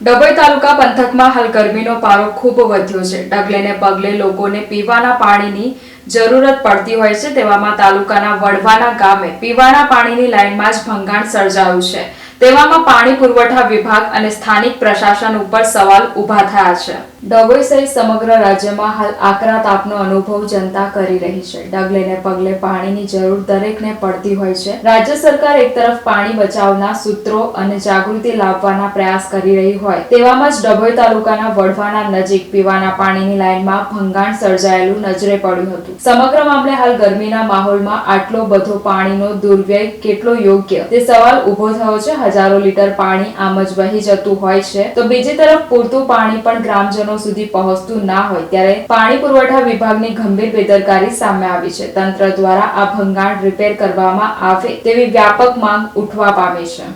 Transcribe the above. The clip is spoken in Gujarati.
ડભોઈ તાલુકા પંથકમાં હાલ પારો ખૂબ વધ્યો છે. ડગલેને પગલે લોકોને પીવાના પાણીની જરૂરત પડતી હોય છે તેવામાં તાલુકાના વડવાના ગામે પીવાના પાણીની લાઇનમાં જ ભંગાણ સર્જાયું છે. તેવામાં પાણી પુરવઠા વિભાગ અને સ્થાનિક પ્રશાસન ઉપર સવાલ ઊભા થયા છે. ડભોઈ સહિત સમગ્ર રાજ્યમાં હાલ આકરા તાપનો અનુભવ જનતા કરી રહી છે. ડગલેને પગલે પાણીની જરૂર દરેકને પડતી હોય છે. રાજ્ય સરકાર એક તરફ પાણી બચાવના સૂત્રો અને જાગૃતિ લાવવાના પ્રયાસ કરી રહી હોય તેવામાં જ ડભોઈ તાલુકાના વડવાના નજીક પીવાના પાણીની લાઇનમાં ભંગાણ સર્જાયેલું નજરે પડ્યું હતું. સમગ્ર મામલે હાલ ગરમીના માહોલમાં આટલો બધો પાણીનો દુર્વ્યય કેટલો યોગ્ય? તે સવાલ ઊભો થયો છે. હજારો લીટર પાણી આમ જ વહી જતું હોય છે. તો બીજી તરફ પૂરતું પાણી પણ ગ્રામજનો સુધી પહોંચતું ના હોય ત્યારે પાણી પુરવઠા વિભાગની ગંભીર બેદરકારી સામે આવી છે. તંત્ર દ્વારા આ ભંગાણ રિપેર કરવામાં આવે તેવી વ્યાપક માંગ ઉઠવા પામી છે.